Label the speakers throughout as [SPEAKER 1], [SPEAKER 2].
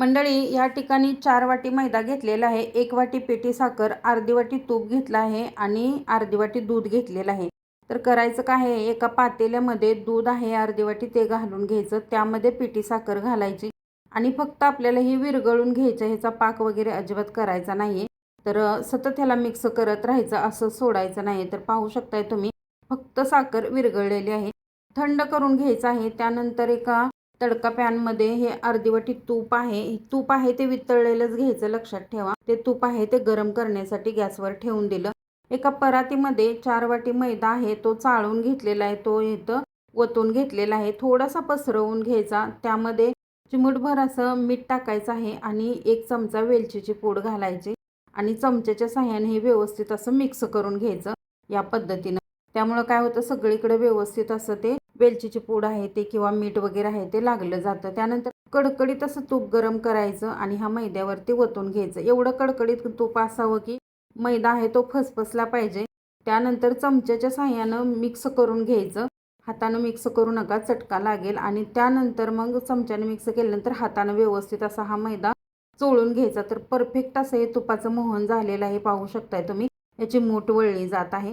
[SPEAKER 1] मंडळी या ठिकाणी चार वाटी मैदा घेतलेला आहे एक वाटी पेटी साखर अर्धी वाटी तूप घेतलं आहे आणि अर्धी वाटी दूध घेतलेलं आहे. तर करायचं काय आहे एका पातेल्यामध्ये दूध आहे अर्धी वाटी ते घालून घ्यायचं त्यामध्ये पिठी साखर घालायची आणि फक्त आपल्याला हे विरघळून घ्यायचं ह्याचा पाक वगैरे अजिबात करायचा नाही तर सतत ह्याला मिक्स करत राहायचं असं सोडायचं नाही तर पाहू शकताय तुम्ही फक्त साखर विरघळलेली आहे. थंड करून घ्यायचं आहे त्यानंतर एका तडका पॅनमध्ये हे अर्धीवटी तूप आहे. तूप आहे ते वितळलेलंच घ्यायचं लक्षात ठेवा. ते तूप आहे ते गरम करण्यासाठी गॅसवर ठेवून दिलं. एका परातीमध्ये चार वाटी मैदा आहे तो चाळून घेतलेला आहे तो इथं ओतून घेतलेला आहे. थोडासा पसरवून घ्यायचा. त्यामध्ये चिमूटभर असं मीठ टाकायचं आहे आणि एक चमचा वेलचीची पूड घालायची आणि चमच्याच्या साह्याने हे व्यवस्थित असं मिक्स करून घ्यायचं या पद्धतीनं. त्यामुळं काय होतं सगळीकडे व्यवस्थित असं ते वेलचीची पूड आहे ते किंवा मीठ वगैरे आहे ते लागलं जातं. त्यानंतर कडकडीत असं तूप गरम करायचं आणि हा मैद्यावरती ओतून घ्यायचं. एवढं कडकडीत तूप असावं की मैदा आहे तो फसफसला पाहिजे. त्यानंतर चमच्याच्या साह्यानं मिक्स करून घ्यायचं. हातानं मिक्स करू नका चटका लागेल. आणि त्यानंतर मग चमच्याने मिक्स केल्यानंतर हातानं व्यवस्थित असा हा मैदा चोळून घ्यायचा. तर परफेक्ट असं हे तुपाचं मोहन झालेलं आहे पाहू शकताय तुम्ही. याची मूठ वळली जात आहे.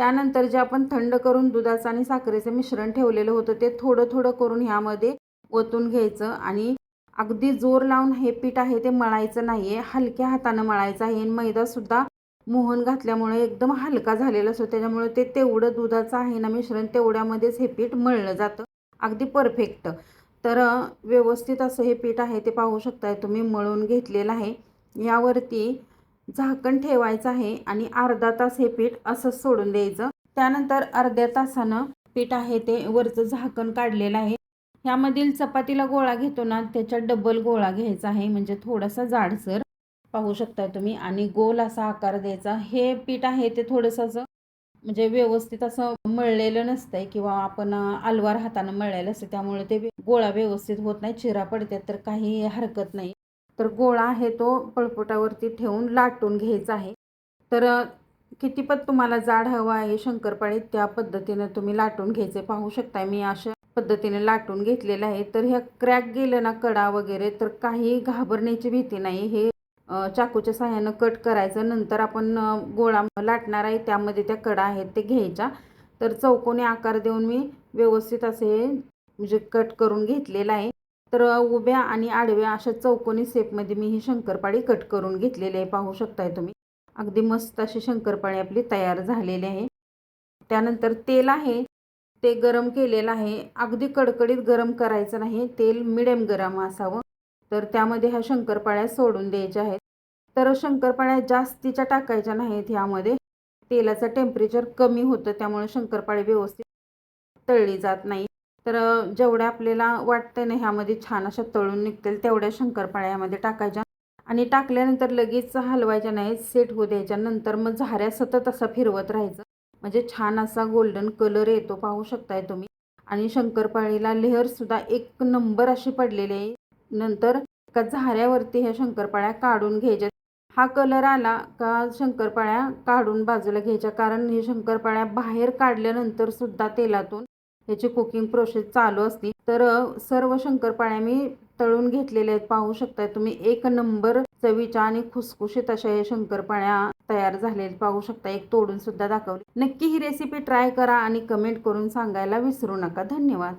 [SPEAKER 1] त्यानंतर जे आपण थंड करून दुधाचं आणि साखरेचं मिश्रण ठेवलेलं होतं ते थोडं थोडं करून ह्यामध्ये ओतून घ्यायचं आणि अगदी जोर लावून हे पीठ आहे ते मळायचं नाही आहे हलक्या हातानं मळायचं आहे आणि मैदासुद्धा मोहन घातल्यामुळे एकदम हलका झालेला असतो. त्याच्यामुळे ते तेवढं दुधाचं आहे ना मिश्रण तेवढ्यामध्येच हे पीठ मळलं जातं. अगदी परफेक्ट. तर व्यवस्थित असं हे पीठ आहे ते पाहू शकताय तुम्ही मळून घेतलेलं आहे. यावरती झाकण ठेवायचं आहे आणि अर्धा तास हे पीठ असंच सोडून द्यायचं. त्यानंतर अर्ध्या तासानं पीठ आहे ते वरचं झाकण काढलेलं आहे. ह्यामधील चपातीला गोळा घेतो ना त्याच्या डबल गोळा घ्यायचा आहे. म्हणजे थोडासा जाडसर पाहू शकताय तुम्ही. आणि गोल असा आकार द्यायचा. हे पीठ आहे ते थोडंसं असं म्हणजे व्यवस्थित असं मळलेलं नसतंय किंवा आपण अलवार हातानं मळलेलं असतं. त्यामुळे ते गोळा व्यवस्थित होत नाही. चिरा पडतात तर काही हरकत नाही. तर गोळा आहे तो पळपुटावरती ठेवून लाटून घ्यायचा आहे. तर कितीपत तुम्हाला जाड हवा आहे शंकरपाळी? त्या पद्धतीनं तुम्ही लाटून घ्यायचे. पाहू शकताय मी अशा पद्धतीने लाटून घेतलेलं आहे. तर ह्या क्रॅक गेलं ना कडा वगैरे तर काही घाबरण्याची भीती नाही. हे चाकूच्या साह्यानं कट करायचं. नंतर आपण गोळा लाटणार आहे. त्यामध्ये त्या कडा आहेत ते घ्यायच्या. तर चौकोनी आकार देऊन मी व्यवस्थित असे म्हणजे कट करून घेतलेलं आहे. तर उभ्या आणि आडव्या अशा चौकोनी सेपमध्ये मी ही शंकरपाळी कट करून घेतलेली आहे. पाहू शकताय तुम्ही. अगदी मस्त अशी शंकरपाळी आपली तयार झालेली आहे. त्यानंतर तेल आहे. ते गरम केलेलं आहे. अगदी कडकडीत गरम करायचं नाही. तेल मिडियम गरम असावं. तर त्यामध्ये ह्या शंकरपाळ्या सोडून द्यायच्या आहेत. तर शंकरपाळ्या जास्तीच्या टाकायच्या नाहीत ह्यामध्ये. तेलाचं टेम्परेचर कमी होतं. त्यामुळे शंकरपाळी व्यवस्थित तळली जात नाही. तर जेवढे जेवढ्या आपल्याला वाटतं ना ह्यामध्ये छान अशा तळून निघतील तेवढ्या शंकरपाळ्या यामध्ये टाकायच्या. आणि टाकल्यानंतर लगेच हलवायच्या नाही सेट होऊ द्यायच्या. नंतर मग झाऱ्या सतत असा फिरवत राहायचं. म्हणजे छान असा गोल्डन कलर येतो पाहू शकताय तुम्ही. आणि शंकरपाळीला लेहरसुद्धा एक नंबर अशी पडलेली आहे. नंतर का झाऱ्यावरती ह्या शंकरपाळ्या काढून घ्यायच्या. हा कलर आला का शंकरपाळ्या काढून बाजूला घ्यायच्या. कारण हे शंकरपाळ्या बाहेर काढल्यानंतर सुद्धा तेलातून ह्याची कुकिंग प्रोसेस चालू असते तर सर्व शंकरपाळ्या मी तळून घेतलेल्या आहेत. पाहू शकताय तुम्ही एक नंबर चवीच्या आणि खुसखुशीत अशा या शंकरपाळ्या तयार झालेले पाहू शकता एक तोडून सुद्धा दाखवली. नक्की ही रेसिपी ट्राय करा आणि कमेंट करून सांगायला विसरू नका. धन्यवाद.